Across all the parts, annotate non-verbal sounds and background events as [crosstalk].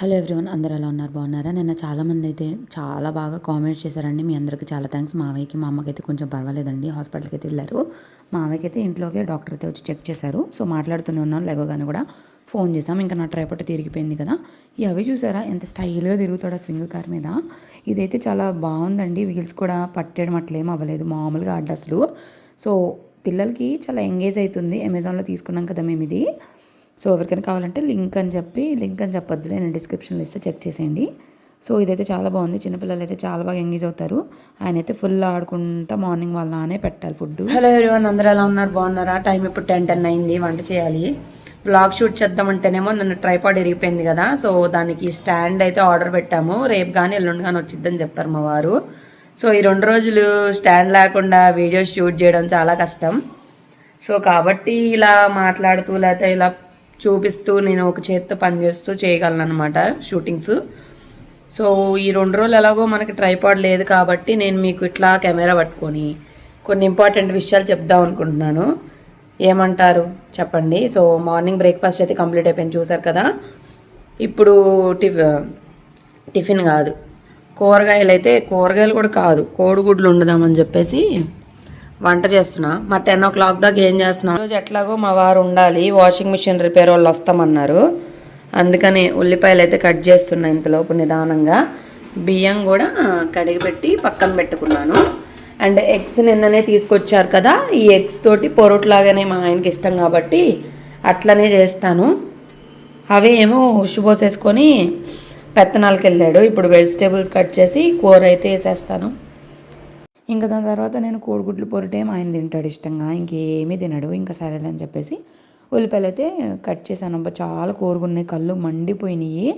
Hello everyone అందరు ఎలా ఉన్నారు? బాగున్నారా? నిన్న చాలామంది అయితే చాలా బాగా కామెంట్స్ చేశారండి. మీ అందరికీ చాలా థ్యాంక్స్ మావయ్యకి మా అమ్మకి అయితే కొంచెం పర్వాలేదండి. హాస్పిటల్కి అయితే వెళ్ళారు. మావయ్యకి అయితే ఇంట్లోకే డాక్టర్ అయితే వచ్చి చెక్ చేశారు. సో మాట్లాడుతూనే ఉన్నాను లేవగానే కూడా. ఫోన్ చేసాం ఇంకా నా ట్రైపట్ తిరిగిపోయింది కదా. ఈ అవి చూసారా? ఎంత స్టైల్గా తిరుగుతాడో స్వింగ్ కార్ మీద. ఇదైతే చాలా బాగుందండి. వీల్స్ కూడా పట్టేయడం అట్లేం అవ్వలేదు. మామూలుగా అడ్డస్లు. సో పిల్లలకి చాలా ఎంగేజ్ అవుతుంది. అమెజాన్లో తీసుకున్నాం కదా మేము ఇది సో ఎవరికైనా కావాలంటే లింక్ అని చెప్పి లింక్ అని చెప్పొద్దు. నేను డిస్క్రిప్షన్లో ఇస్తే చెక్ చేసేయండి. సో ఇదైతే చాలా బాగుంది. చిన్నపిల్లలు అయితే చాలా బాగా ఎంగేజ్ అవుతారు. ఆయన అయితే ఫుల్ ఆడుకుంటా మార్నింగ్ వాళ్ళ నానే పెట్టాలి ఫుడ్ హలో ఎవరివన్ అందరూ ఎలా ఉన్నారు? బాగున్నారా? టైం ఇప్పుడు టెన్ టెన్ అయింది. వంట చేయాలి. బ్లాగ్ షూట్ చేద్దామంటేనేమో నన్ను ట్రైపాడ్ ఇరిగిపోయింది కదా. సో దానికి స్టాండ్ అయితే ఆర్డర్ పెట్టాము. రేపు కానీ ఎల్లుండి కానీ వచ్చిద్దని చెప్పారు మా వారు. సో ఈ రెండు రోజులు స్టాండ్ లేకుండా వీడియో షూట్ చేయడం చాలా కష్టం. సో కాబట్టి ఇలా మాట్లాడుతూ లేకపోతే ఇలా చూపిస్తూ నేను ఒక చేత్తో పనిచేస్తూ చేయగలను అనమాట షూటింగ్స్. సో ఈ రెండు రోజులు ఎలాగో మనకి ట్రైపాడ్ లేదు కాబట్టి నేను మీకు ఇట్లా కెమెరా పట్టుకొని కొన్ని ఇంపార్టెంట్ విషయాలు చెప్దాం అనుకుంటున్నాను. ఏమంటారు? చెప్పండి. సో మార్నింగ్ బ్రేక్ఫాస్ట్ అయితే కంప్లీట్ అయిపోయింది చూసారు కదా. ఇప్పుడు టిఫ్ టిఫిన్ కాదు. కూరగాయలు అయితే కూరగాయలు కూడా కాదు. కోడిగుడ్లు ఉండదామని చెప్పేసి వంట చేస్తున్నా. మరి టెన్ ఓ క్లాక్ దాకా ఏం చేస్తున్నాం రోజు ఎట్లాగో మా వారు ఉండాలి వాషింగ్ మిషన్ రిపేర్ వాళ్ళు వస్తామన్నారు. అందుకని ఉల్లిపాయలు అయితే కట్ చేస్తున్నా ఇంతలోపు నిదానంగా. బియ్యం కూడా కడిగి పెట్టి పక్కన పెట్టుకున్నాను. అండ్ ఎగ్స్ నిన్ననే తీసుకొచ్చారు కదా ఈ ఎగ్స్ తోటి పొరోట్లాగానే మా ఆయనకి ఇష్టం కాబట్టి అట్లనే చేస్తాను. అవి ఏమో ఉషుపోసేసుకొని పెత్తనాలకు వెళ్ళాడు ఇప్పుడు వెజిటేబుల్స్ కట్ చేసి కూర అయితే వేసేస్తాను. ఇంకా దాని తర్వాత నేను కోడిగుడ్లు పొరటే మా ఆయన తింటాడు ఇష్టంగా ఇంకేమీ తినడు. ఇంకా సరేలే అని చెప్పేసి ఉల్లిపాయలు అయితే కట్ చేశాను. అబ్బా చాలా కోరుగున్నాయి కళ్ళు మండిపోయినాయి.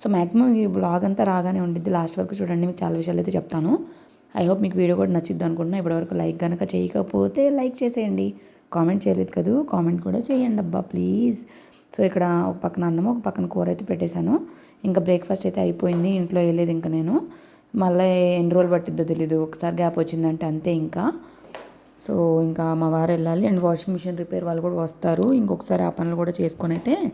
సో మ్యాక్సిమం ఈ బ్లాగ్ అంతా రాగానే ఉండిద్ది. లాస్ట్ వరకు చూడండి మీకు చాలా విషయాలు అయితే చెప్తాను. ఐ హోప్ మీకు వీడియో కూడా నచ్చిద్ది అనుకుంటున్నా. ఇప్పటివరకు లైక్ కనుక చేయకపోతే లైక్ చేసేయండి. కామెంట్ చేయలేదు కదూ? కామెంట్ కూడా చేయండి అబ్బా ప్లీజ్. సో ఇక్కడ ఒక పక్కన అన్నం ఒక పక్కన కూర అయితే పెట్టేశాను. ఇంకా బ్రేక్ఫాస్ట్ అయితే అయిపోయింది. ఇంట్లో వెళ్ళేది ఇంకా నేను. మళ్ళీ ఎన్ని రోజులు పట్టిద్దో తెలీదు. ఒకసారి గ్యాప్ వచ్చిందంటే అంతే ఇంకా. సో ఇంకా మా వారు వెళ్ళాలి. అండ్ వాషింగ్ మిషన్ రిపేర్ వాళ్ళు కూడా వస్తారు. ఇంకొకసారి ఆ పనులు కూడా చేసుకొని అయితే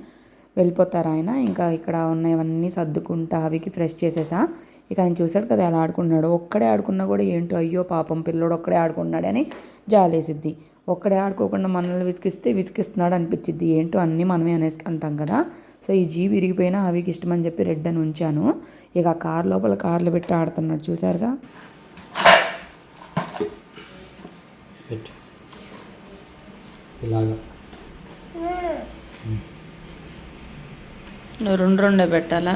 వెళ్ళిపోతారు ఆయన. ఇంకా ఇక్కడ ఉన్నవన్నీ సర్దుకుంటా అవికి ఫ్రెష్ చేసేసా. ఇక ఆయన చూశాడు కదా ఎలా ఆడుకున్నాడు ఒక్కడే ఆడుకున్నా కూడా ఏంటో అయ్యో పాపం పిల్లోడు ఒక్కడే ఆడుకున్నాడని జాలేసిద్ది. ఒక్కడే ఆడుకోకుండా మనల్ని విసిగిస్తే విసిగిస్తున్నాడు అనిపించిద్ది. ఏంటో అన్నీ మనమే అనేసి అంటాం కదా. సో ఈ జీవి విరిగిపోయినా అవికి ఇష్టమని చెప్పి రెడ్ అని ఉంచాను. ఇక ఆ కార్ లోపల కార్లు పెట్టి ఆడుతున్నాడు. చూసారుగా ఇలాగా. రెండు రెండే పెట్టాలా?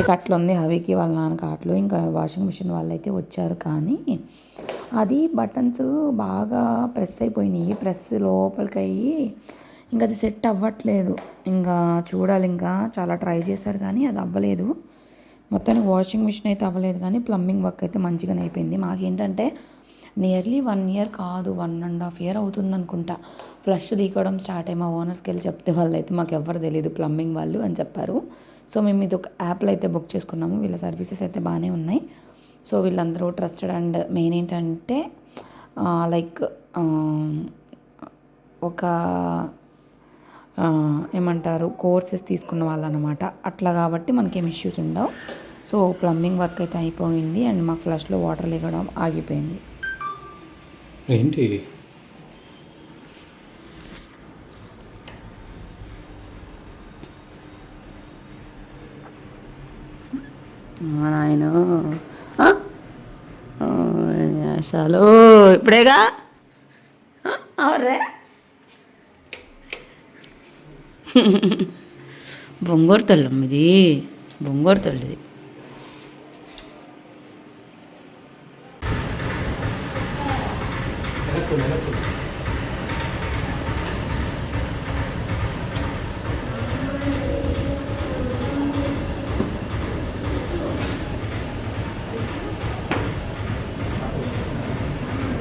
ఇక అట్లా ఉంది హవికి వాళ్ళ నాన్నకి అట్లు ఇంకా వాషింగ్ మిషన్ వాళ్ళు అయితే వచ్చారు కానీ అది బటన్స్ బాగా ప్రెస్ అయిపోయినాయి. ప్రెస్ లోపలికి అయ్యి ఇంకా అది సెట్ అవ్వట్లేదు. ఇంకా చూడాలి ఇంకా చాలా ట్రై చేశారు కానీ అది అవ్వలేదు. మొత్తానికి వాషింగ్ మిషన్ అయితే అవ్వలేదు కానీ ప్లంబింగ్ వర్క్ అయితే మంచిగానే అయిపోయింది. మాకేంటంటే నియర్లీ వన్ ఇయర్ కాదు వన్ అండ్ హాఫ్ ఇయర్ అవుతుంది అనుకుంటా ఫ్లష్ తీకోవడం స్టార్ట్ అయ్యి మా ఓనర్స్కి వెళ్ళి చెప్తే వాళ్ళు అయితే మాకు ఎవరు తెలియదు ప్లంబింగ్ వాళ్ళు అని చెప్పారు. సో మేము ఇది ఒక యాప్లో అయితే బుక్ చేసుకున్నాము. వీళ్ళ సర్వీసెస్ అయితే బాగానే ఉన్నాయి. సో వీళ్ళందరూ ట్రస్టెడ్ అండ్ మెయిన్ ఏంటంటే లైక్ ఒక ఏమంటారు కోర్సెస్ తీసుకున్న వాళ్ళు అనమాట అట్లా కాబట్టి మనకేం ఇష్యూస్ ఉండవు. సో ప్లంబింగ్ వర్క్ అయితే అయిపోయింది. అండ్ మాకు ఫ్లష్లో వాటర్ లేకడం ఆగిపోయింది. ఏంటి? మా నాయన. అసలు ఇప్పుడేగా? అవరే [laughs] బొంగోరు తల్లం ఇది బొంగూరు తల్లిది.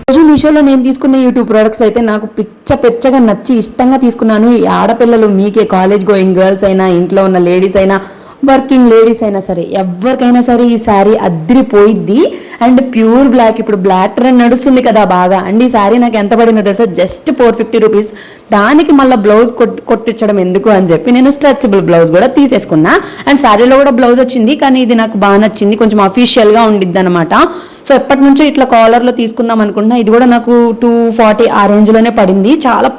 రోజు మీషోలో నేను తీసుకున్న యూట్యూబ్ ప్రొడక్ట్స్ అయితే నాకు పిచ్చ పిచ్చగా నచ్చి ఇష్టంగా తీసుకున్నాను. ఈ ఆడపిల్లలు మీకే కాలేజ్ గోయింగ్ గర్ల్స్ అయినా ఇంట్లో ఉన్న లేడీస్ అయినా వర్కింగ్ లేడీస్ అయినా సరే ఎవరికైనా సరే ఈ శారీ అద్దరిపోయిద్ది అండ్ ప్యూర్ బ్లాక్ ఇప్పుడు బ్లాక్ ట్రెండ్ నడుస్తుంది కదా బాగా. అండ్ ఈ శారీ నాకు ఎంత పడిందో తెలుసా? Just four fifty rupees. దానికి మళ్ళీ బ్లౌజ్ కొట్టించడం ఎందుకు అని చెప్పి నేను స్ట్రెచబుల్ బ్లౌజ్ కూడా తీసేసుకున్నా. అండ్ శారీలో కూడా బ్లౌజ్ వచ్చింది కానీ ఇది నాకు బాగా నచ్చింది. కొంచెం అఫీషియల్గా ఉండిద్ది అనమాట సో ఎప్పటి నుంచో ఇట్లా కాలర్లో తీసుకుందాం అనుకున్నా ఇది కూడా నాకు టూ ఫార్టీ ఆ రేంజ్లోనే పడింది. చాలా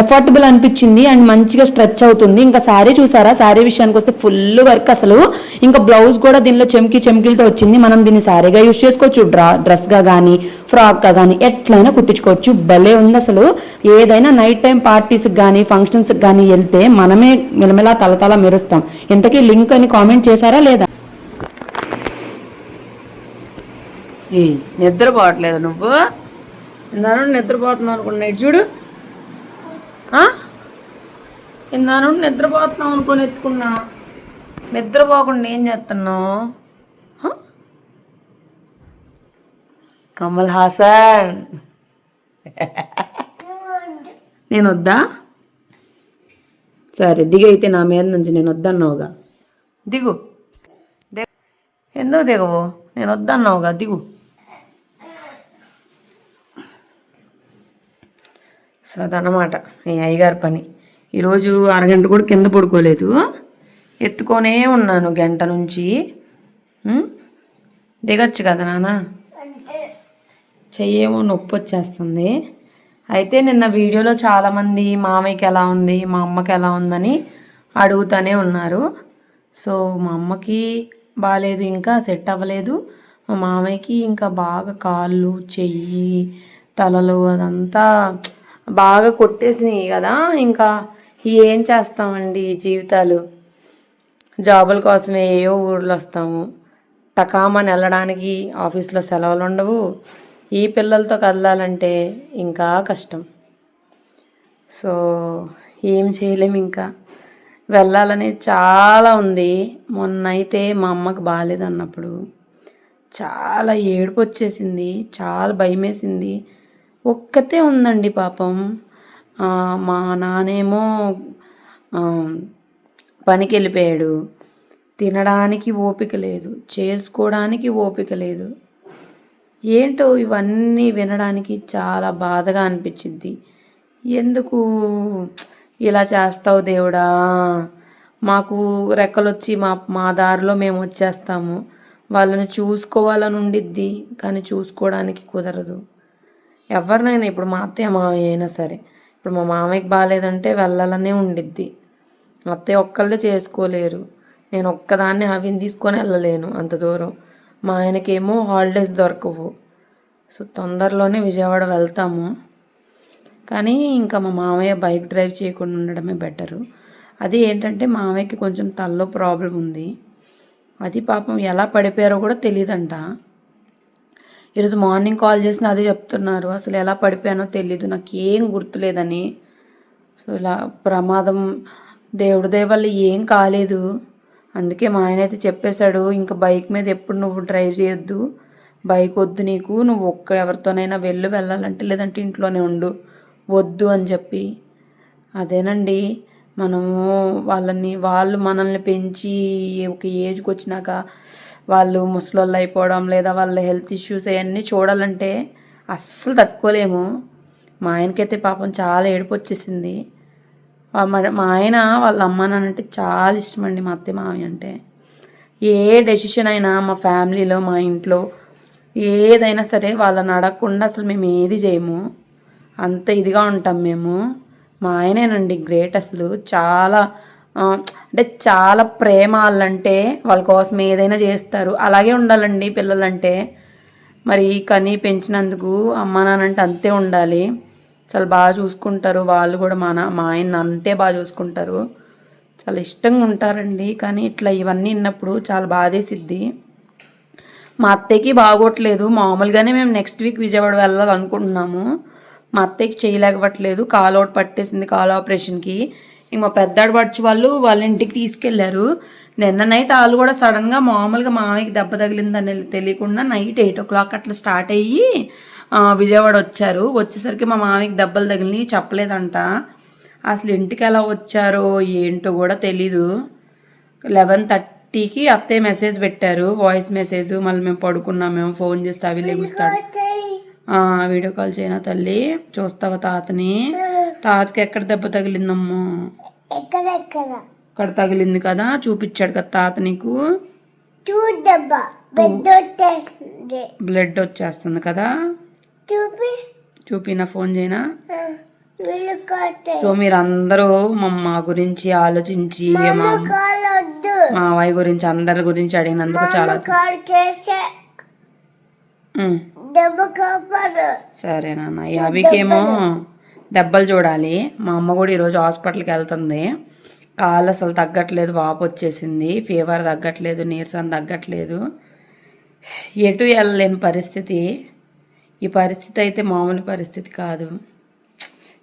ఎఫోర్డబుల్ అనిపించింది అండ్ మంచిగా స్ట్రెచ్ అవుతుంది. ఇంకా శారీ చూసారా? శారీ విషయానికి వస్తే ఫుల్ వర్క్ అసలు. ఇంకా బ్లౌజ్ కూడా దీనిలో చెమ్కి చెమ్కిలతో వచ్చింది. మనం దీన్ని శారీగా యూజ్ చేసుకోవచ్చు. డ్రా డ్రెస్గా కానీ ఫ్రాక్గా కానీ ఎట్లయినా కుట్టించుకోవచ్చు. భలే ఉంది అసలు. ఏదైనా నైట్ టైం పార్టీస్కి కానీ ఫంక్షన్స్కి కానీ వెళ్తే మనమే మిలమిలా తలతల మెరుస్తాం. ఇంతకీ లింక్ అని కామెంట్ చేశారా లేదా? నిద్రపోవట్లేదు నువ్వు. నిద్రపోతున్నావు అనుకున్నా చూడు. చూడు నుండి నిద్రపోతున్నాం అనుకుని ఎత్తుకున్నా. నిద్రపోకుండా ఏం చేస్తున్నావు? కమల్ హాసన్. నేను వద్దా? సరే దిగైతే నా మీద నుంచి నేను వద్దన్నావుగా. దిగు. ఎందుకు దిగవు? నేను వద్దన్నావుగా దిగు. సో అదనమాట ఈ అయ్యగారి పని. ఈరోజు అరగంట కూడా కింద పడుకోలేదు. ఎత్తుకొనే ఉన్నాను గంట నుంచి? దిగొచ్చు కదా నాన్న చెయ్యేమో నొప్పి వచ్చేస్తుంది. అయితే నిన్న వీడియోలో చాలామంది మామయ్యకి ఎలా ఉంది మా అమ్మకి ఎలా ఉందని అడుగుతూనే ఉన్నారు. సో మా అమ్మకి బాగాలేదు ఇంకా సెట్ అవ్వలేదు. మా మామయ్యకి ఇంకా బాగా కాళ్ళు చెయ్యి తలలు అదంతా బాగా కొట్టేసినాయి కదా ఇంకా ఏం చేస్తామండి ఈ జీవితాలు? జాబుల కోసమే ఏయో ఊర్లు వస్తాము. టకామని వెళ్ళడానికి ఆఫీస్లో సెలవులు ఉండవు. ఈ పిల్లలతో కదలాలంటే ఇంకా కష్టం. సో ఏం చేయలేం ఇంకా. వెళ్ళాలని చాలా ఉంది. మొన్న అయితే మా అమ్మకి బాగాలేదు అన్నప్పుడు చాలా ఏడుపు వచ్చేసింది చాలా భయమేసింది. ఒక్కతే ఉందండి పాపం. మా నానేమో పనికి వెళ్ళిపోయాడు తినడానికి ఓపిక లేదు. చేసుకోవడానికి ఓపిక లేదు. ఏంటో ఇవన్నీ వినడానికి చాలా బాధగా అనిపించింది ఎందుకు ఇలా చేస్తావు దేవుడా? మాకు రెక్కలొచ్చి మా మా దారిలో మేము వచ్చేస్తాము. వాళ్ళని చూసుకోవాలని ఉండిద్ది కానీ చూసుకోవడానికి కుదరదు. ఎవరినైనా ఇప్పుడు మా అత్తయ్య మామయ్య అయినా సరే ఇప్పుడు మా మామయ్యకి బాగాలేదంటే వెళ్ళాలనే ఉండిద్ది. అత్తయ్య ఒక్కళ్ళే చేసుకోలేరు. నేను ఒక్కదాన్ని అవిని తీసుకొని వెళ్ళలేను అంత దూరం. మా ఆయనకేమో హాలిడేస్ దొరకవు. సో తొందరలోనే విజయవాడ వెళ్తాము. కానీ ఇంకా మా మామయ్య బైక్ డ్రైవ్ చేయకుండా ఉండడమే బెటరు అది ఏంటంటే మామయ్యకి కొంచెం తల్లో ప్రాబ్లం ఉంది. అది పాపం ఎలా పడిపోయారో కూడా తెలియదంట. ఈరోజు మార్నింగ్ కాల్ చేసిన అదే చెప్తున్నారు. అసలు ఎలా పడిపోయానో తెలీదు. నాకు ఏం గుర్తులేదని. సో ఇలా ప్రమాదం దేవుడి దయ వల్ల ఏం కాలేదు. అందుకే మా ఆయన అయితే చెప్పేశాడు ఇంకా బైక్ మీద ఎప్పుడు నువ్వు డ్రైవ్ చేయొద్దు. బైక్ వద్దు నీకు. నువ్వు ఒక్క ఎవరితోనైనా వెళ్ళు వెళ్ళాలంటే లేదంటే ఇంట్లోనే ఉండు. వద్దు అని చెప్పి. అదేనండి. మనము వాళ్ళని వాళ్ళు మనల్ని పెంచి ఒక ఏజ్కి వచ్చినాక వాళ్ళు ముసలోళ్ళు అయిపోవడం లేదా వాళ్ళ హెల్త్ ఇష్యూస్ అవన్నీ చూడాలంటే అస్సలు తట్టుకోలేము. మా ఆయనకైతే పాపం చాలా ఏడుపు వచ్చేసింది. మా- మా ఆయన వాళ్ళ అమ్మ నాన్న అంటే చాలా ఇష్టం అండి మా అత్తయ్య మామయ్య అంటే. ఏ డెసిషన్ అయినా మా ఫ్యామిలీలో మా ఇంట్లో ఏదైనా సరే వాళ్ళని అడగకుండా అసలు మేము ఏది చేయము. అంత ఇదిగా ఉంటాం మేము. మా ఆయనేనండి గ్రేట్ అసలు. చాలా అంటే చాలా ప్రేమ వాళ్ళంటే వాళ్ళ కోసం ఏదైనా చేస్తారు. అలాగే ఉండాలండి పిల్లలంటే. మరి కని పెంచినందుకు అమ్మ నాన్న అంటే అంతే ఉండాలి. చాలా బాగా చూసుకుంటారు వాళ్ళు కూడా మా నా మా ఆయన అంతే బాగా చూసుకుంటారు. చాలా ఇష్టంగా ఉంటారండి. కానీ ఇట్లా ఇవన్నీ విన్నప్పుడు చాలా బాధేసిద్ది. మా అత్తయ్యకి బాగోట్లేదు. మామూలుగానే మేము నెక్స్ట్ వీక్ విజయవాడ వెళ్ళాలనుకుంటున్నాము. మా అత్తయ్యకి చేయలేకపోవట్లేదు. కాలు ఒకటి పట్టేసింది కాల్ ఆపరేషన్కి. ఇంక మా పెద్దాడు పడిచి వాళ్ళు వాళ్ళ ఇంటికి తీసుకెళ్ళారు. నిన్న నైట్ వాళ్ళు కూడా సడన్గా మామూలుగా మామయ్యకి దెబ్బ తగిలిందని తెలియకుండా నైట్ ఎయిట్ ఓ క్లాక్ అట్లా స్టార్ట్ అయ్యి విజయవాడ వచ్చారు. వచ్చేసరికి మా మామయ్యకి దెబ్బలు తగిలినవి చెప్పలేదంట. అసలు ఇంటికి ఎలా వచ్చారో ఏంటో కూడా తెలీదు. లెవెన్ థర్టీకి అత్తయ్య మెసేజ్ పెట్టారు. వాయిస్ మెసేజ్ మళ్ళీ మేము పడుకున్నాం మేము ఫోన్ చేస్తే అవి లేగుస్తాడు వీడియో కాల్ చేయనా తల్లి? చూస్తావా తాతని? తాతకి ఎక్కడ దెబ్బ తగిలిందమ్మో? ఇక్కడ తగిలింది కదా చూపించాడు కదా తాత నీకు? బ్లడ్ వచ్చేస్తుంది. కదా? చూపి. చూపిన ఫోన్ చేయనా? సో మీరందరూ మా గురించి ఆలోచించి మా అమ్మాయి గురించి అందరి గురించి అడిగినందుకు చాలా సరే నాన్న ఈ అవికేమో దెబ్బలు చూడాలి. మా అమ్మ కూడా ఈరోజు హాస్పిటల్కి వెళ్తుంది. కాలు అసలు తగ్గట్లేదు వాపు వచ్చేసింది. ఫీవర్ తగ్గట్లేదు నీరసం తగ్గట్లేదు. ఎటు వెళ్ళలేని పరిస్థితి. ఈ పరిస్థితి అయితే మామూలు పరిస్థితి కాదు.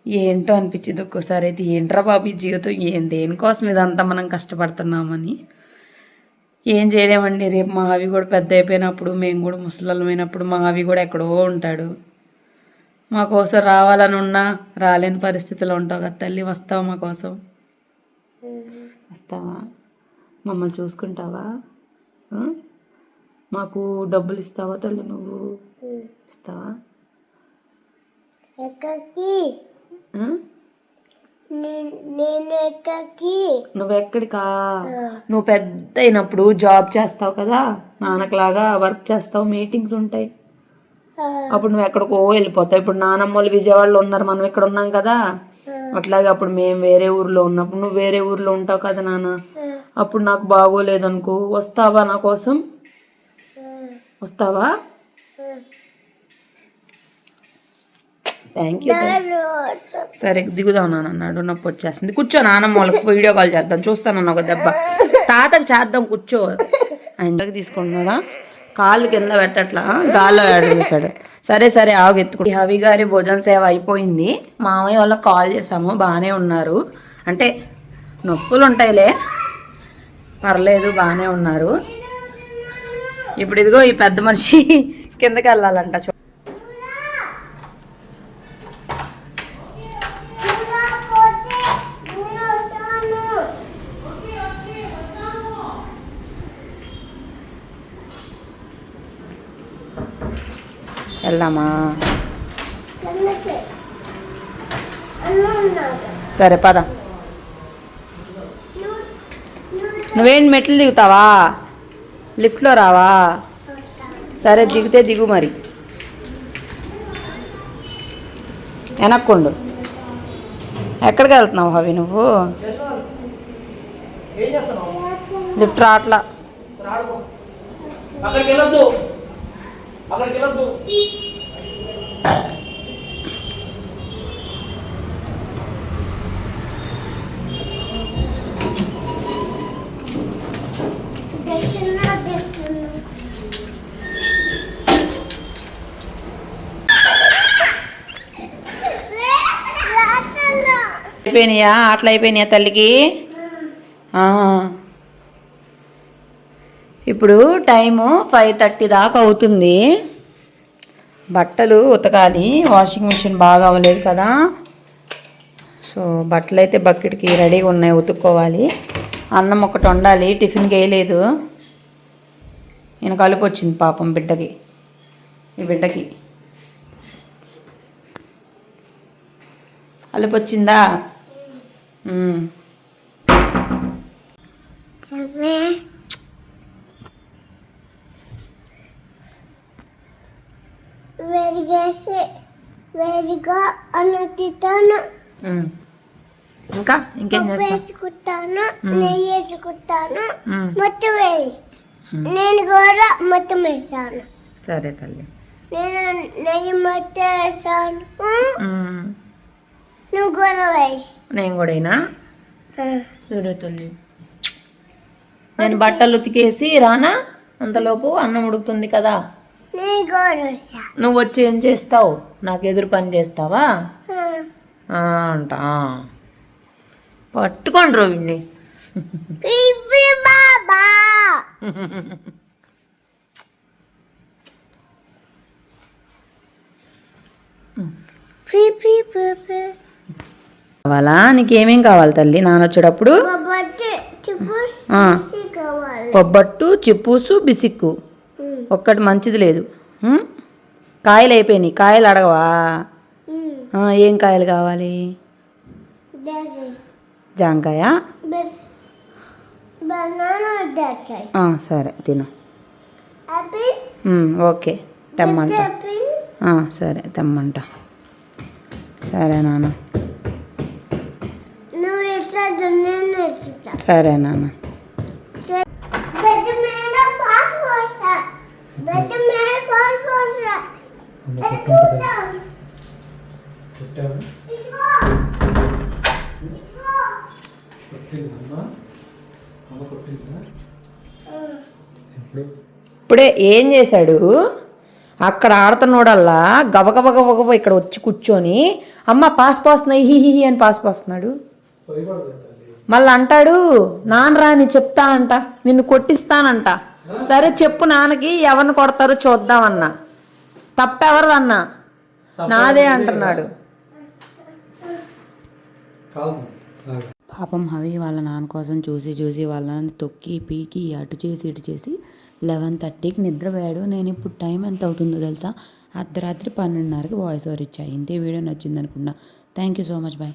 ఏంటో అనిపించింది ఒక్కోసారి. అయితే ఏంట్రా బాబు ఈ జీవితం? ఏం దేనికోసం ఇదంతా మనం కష్టపడుతున్నామని. ఏం చేయలేమండి. రేపు మా అవి కూడా పెద్ద అయిపోయినప్పుడు మేము కూడా ముసలమైనప్పుడు మా అవి కూడా ఎక్కడో ఉంటాడు. మా కోసం రావాలని ఉన్నా రాలేని పరిస్థితిలో ఉంటావు కదా తల్లి వస్తావా మా కోసం? వస్తావా? మమ్మల్ని చూసుకుంటావా? మాకు డబ్బులు ఇస్తావా తల్లి నువ్వు? ఇస్తావా? ఎక్కడికి? ఆ? నే- నేను ఎక్కడికి నువ్వు ఎక్కడికా నువ్వు పెద్ద అయినప్పుడు జాబ్ చేస్తావు కదా? నాన్నకులాగా వర్క్ చేస్తావు మీటింగ్స్ ఉంటాయి. అప్పుడు నువ్వు ఎక్కడికో వెళ్ళిపోతావు. ఇప్పుడు నానమ్మ వాళ్ళు విజయవాడలో ఉన్నారు మనం ఇక్కడ ఉన్నాం కదా? అట్లాగే అప్పుడు మేము వేరే ఊర్లో ఉన్నప్పుడు నువ్వు వేరే ఊర్లో ఉంటావు కదా నాన్న? అప్పుడు నాకు బాగోలేదు అనుకో వస్తావా నా కోసం? వస్తావా? థ్యాంక్ యూ సరే దిగుదాం నాన్న అన్నాడు నొప్పి వచ్చేస్తుంది. కూర్చో నానమ్మ వాళ్ళకి వీడియో కాల్ చేద్దాం. చూస్తానన్న ఒక దెబ్బ. తాతకి చేద్దాం కూర్చో. ఆయన తీసుకుంటున్నాడా కాళ్ళు కింద పెట్టట్లా? గాల్లో ఏడవేశాడు సరే సరే ఆగు ఎత్తుకు హవి గారి భోజన సేవ అయిపోయింది. మామయ్య వాళ్ళకి కాల్ చేసాము బాగానే ఉన్నారు. అంటే నొప్పులు ఉంటాయిలే పర్లేదు బాగానే ఉన్నారు. ఇప్పుడు ఇదిగో ఈ పెద్ద మనిషి కిందకి వెళ్ళాలంట వెళ్దామా. సరే పద. నువ్వేం మెట్లు దిగుతావా? లిఫ్ట్లో రావా? సరే దిగితే దిగు మరి. వెనక్కుండు. ఎక్కడికి వెళ్తున్నావు హవి నువ్వు? లిఫ్ట్ రాట్లా అక్కడికి వెళ్ళొద్దు. అయిపోయినాయా? ఆటలు అయిపోయినాయా తల్లికి? ఇప్పుడు టైము ఫైవ్ థర్టీ దాకా అవుతుంది. బట్టలు ఉతకాలి. వాషింగ్ మిషన్ బాగా అవ్వలేదు కదా. సో బట్టలు అయితే బకెట్కి రెడీగా ఉన్నాయి ఉతుక్కోవాలి. అన్నం ఒకటి వండాలి. టిఫిన్కి వేయలేదు. నేను కలుపు వచ్చింది పాపం బిడ్డకి. ఈ బిడ్డకి. కలుపు వచ్చిందా మ్మ్. అమ్మే. వేడిగేసి వేడిగా మ్మ్. ఇంకా? ఇంకేం వేసుకుంటాను నెయ్యి వేసుకుంటాను. మొత్తం వేయి. నేను కూడా మొత్తం వేసాను సరే తల్లి. నేను నెయ్యి మొత్తం వేసాను. నువ్వు కూడా వేసి నేను కూడా అయినా సరే తల్లి. నేను బట్టలు ఉతికేసి రానా? అంతలోపు అన్నం ఉడుకుతుంది కదా? నువ్వు వచ్చి ఏం చేస్తావు? నాకు ఎదురు పని చేస్తావా? అంట. పట్టుకోండి పిపి కావాలా? నీకేమేం కావాలి తల్లి? నాన్న వచ్చేటప్పుడు బొబ్బట్టు చిప్పూసు బిసిక్కు. ఒక్కటి మంచిది లేదు? కాయలు అయిపోయినాయి. కాయలు అడగవా? ఏం కాయలు కావాలి. జాంకాయ? సరే తిను. ఓకే. తెమ్మంట. సరే తెమ్మంట. సరే నాన్న. సరే నాన్న బెడ్ మీద పాస్ పోసా బెడ్ మీద పాస్ పోసా ఇప్పుడే ఏం చేశాడు? అక్కడ ఆడుతున్నోడల్లా గబగబ గబగబ ఇక్కడ వచ్చి కూర్చొని అమ్మ పాస్ పోస్తున్నాయి హి హి హి అని పాస్ పోస్తున్నాడు. మళ్ళీ అంటాడు నాన్న రాని చెప్తా అంట నిన్ను కొట్టిస్తానంట. సరే చెప్పు నాన్నకి ఎవరిని కొడతారో చూద్దామన్నా తప్పెవరిదన్నా నాదే అంటున్నాడు. పాపం హవి వాళ్ళ నాన్న కోసం చూసి చూసి వాళ్ళని తొక్కి పీకి అటు చేసి ఇటు చేసి లెవెన్ థర్టీకి నిద్రపోయాడు. నేను ఇప్పుడు టైం ఎంత అవుతుందో తెలుసా? అర్ధరాత్రి పన్నెండున్నరకి వాయిస్ ఓవర్ ఇచ్చా ఇంతే వీడియో నచ్చింది అనుకున్నా thank you so much bye